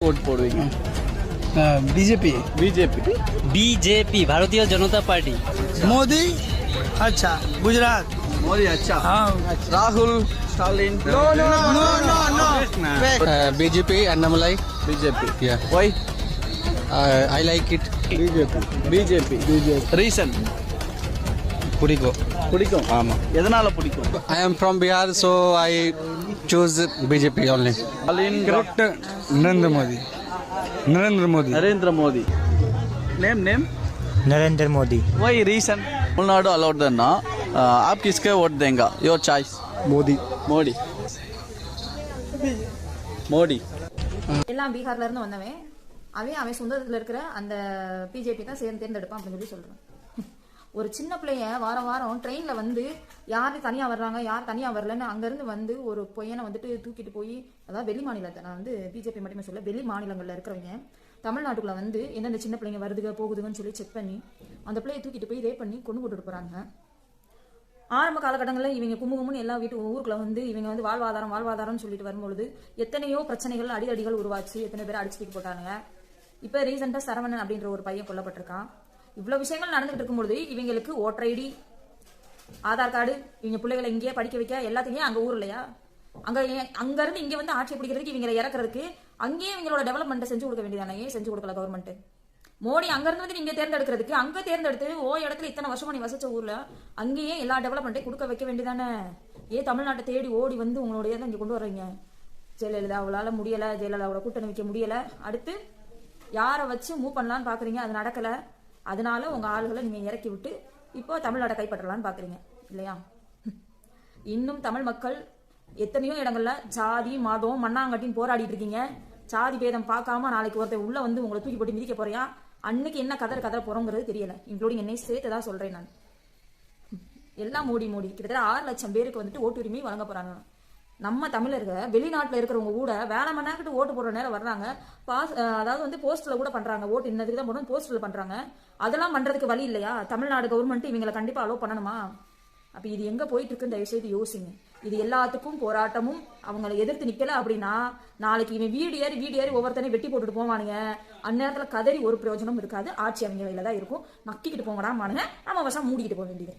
BJP পড়বে BJP. BJP. Modi अच्छा गुजरात मोदी अच्छा हाँ Rahul Stalin no no no no no BJP Annamalai BJP Yeah. I like it BJP BJP reason BJP reason Purigo. பிடிக்கும் ஆமா. எதனால பிடிக்கும் I am from Bihar, so I choose BJP only. Stalin Narendra Modi Narendra Modi Narendra Modi name name Narendra Modi वही reason Tamil Nadu allowed देना आप किसके vote देंगे your choice Modi. Modi Modi எல்லாம் பீகார்ல இருந்து வந்தவன் அவன் அவன் சொந்தத்தில் இருக்கிற அந்த பிஜேபி தான் சேர்ந்து தேர்ந்தெடுப்பான் அப்படின்னு சொல்லி சொல்றான் ஒரு சின்ன பிள்ளைய வாரம் வாரம் ட்ரெயின்ல வந்து யார் தனியாக வர்றாங்க யார் தனியாக வரலன்னு அங்கேருந்து வந்து ஒரு பையனை வந்துட்டு தூக்கிட்டு போய் அதாவது வெளி மாநிலத்தை நான் வந்து பிஜேபி மட்டுமே சொல்ல வெளி மாநிலங்களில் இருக்கிறவங்க தமிழ்நாட்டுக்குள்ள வந்து எந்தெந்த சின்ன பிள்ளைங்க வருதுங்க போகுதுன்னு சொல்லி செக் பண்ணி அந்த பிள்ளையை தூக்கிட்டு போய் ரேப் பண்ணி கொண்டு போட்டுட்டு போகிறாங்க ஆரம்ப காலகட்டங்களில் இவங்க குமுகுமுன்னு எல்லா வீட்டு ஊருக்குள்ள வந்து இவங்க வந்து வாழ்வாதாரம் வாழ்வாதாரம்னு சொல்லிட்டு வரும்பொழுது எத்தனையோ பிரச்சனைகள் அடிதடிகள் உருவாச்சு எத்தனை பேர் அடிச்சுட்டு போட்டாங்க இப்போ ரீசெண்டாக சரவணன் அப்படின்ற ஒரு பையன் கொல்லப்பட்டிருக்கான். இவ்வளோ விஷயங்கள் நடந்துகிட்டு இருக்கும்பொழுது இவங்களுக்கு ஓட்டர் ஐடி ஆதார் கார்டு இவங்க பிள்ளைகளை இங்கேயே படிக்க வைக்க எல்லாத்தையும் அங்கே ஊர் இல்லையா? அங்கே அங்கேருந்து இங்கே வந்து ஆட்சி பிடிக்கிறதுக்கு இவங்களை இறக்குறதுக்கு அங்கேயே இவங்களோட டெவலப்மெண்ட்டை செஞ்சு கொடுக்க வேண்டியதானே? ஏன் செஞ்சு கொடுக்கல கவர்மெண்ட் மோடி அங்கேருந்து வந்து நீங்க தேர்ந்தெடுக்கிறதுக்கு அங்க தேர்ந்தெடுத்து ஓ இடத்துல இத்தனை வருஷமா நீ வசிச்ச ஊர்ல அங்கேயே எல்லா டெவலப்மெண்ட்டையும் கொடுக்க வைக்க வேண்டியதானே? ஏன் தமிழ்நாட்டை தேடி ஓடி வந்து உங்களுடைய இதை இங்க கொண்டு வர்றீங்க? ஜெயலலிதா அவளால முடியல ஜெயலலிதாவோட கூட்டணி வைக்க முடியல. அடுத்து யாரை வச்சு மூவ் பண்ணலாம்னு பாக்குறீங்க? அது நடக்கலை. அதனால உங்க ஆளுகளை நீங்க இறக்கி விட்டு இப்போ தமிழ்நாட்டை கைப்பற்றலான்னு பாக்குறீங்க இல்லையா? இன்னும் தமிழ் மக்கள் எத்தனையோ இடங்கள்ல ஜாதி மதம் மண்ணாங்கட்டின்னு போராடிட்டு இருக்கீங்க. ஜாதி பேதம் பார்க்காம நாளைக்கு ஒருத்தன் உள்ள வந்து உங்களை தூக்கி போட்டு மிதிக்க போறியா? அன்னைக்கு என்ன கதற கதற போறோங்கிறது தெரியல. இன்க்ளூடிங் என்னை சேர்த்து தான் சொல்றேன் நான். எல்லாம் மோடி மோடி. கிட்டத்தட்ட ஆறு லட்சம் பேருக்கு வந்துட்டு ஓட்டுரிமை வழங்க போறாங்க. நம்ம தமிழர்கள் வெளிநாட்டில் இருக்கிறவங்க கூட வேலை மணி நேரத்துக்கு ஓட்டு போடுற நேரம் வர்றாங்க. பாஸ் அதாவது வந்து போஸ்ட்ல கூட பண்றாங்க. ஓட்டு இன்னதுக்கு தான் போடணும். போஸ்ட்ல பண்றாங்க. அதெல்லாம் பண்றதுக்கு வழி இல்லையா? தமிழ்நாடு கவர்மெண்ட் இவங்களை கண்டிப்பா அலோவ் பண்ணணுமா? அப்ப இது எங்க போயிட்டு இருக்குன்னு தயவு செய்து யோசிங்க. இது எல்லாத்துக்கும் போராட்டமும் அவங்களை எதிர்த்து நிக்கல அப்படின்னா நாளைக்கு இவன் வீடு ஏறி வீடு ஏறி ஒவ்வொருத்தனையும் வெட்டி போட்டுட்டு போவானுங்க. அந்நேரத்துல கதறி ஒரு பிரயோஜனம் இருக்காது. ஆட்சி அவங்க தான் இருக்கும். நக்கிக்கிட்டு போங்கடா மானுங்க நம்ம வசம் மூடிக்கிட்டு போக வேண்டியது.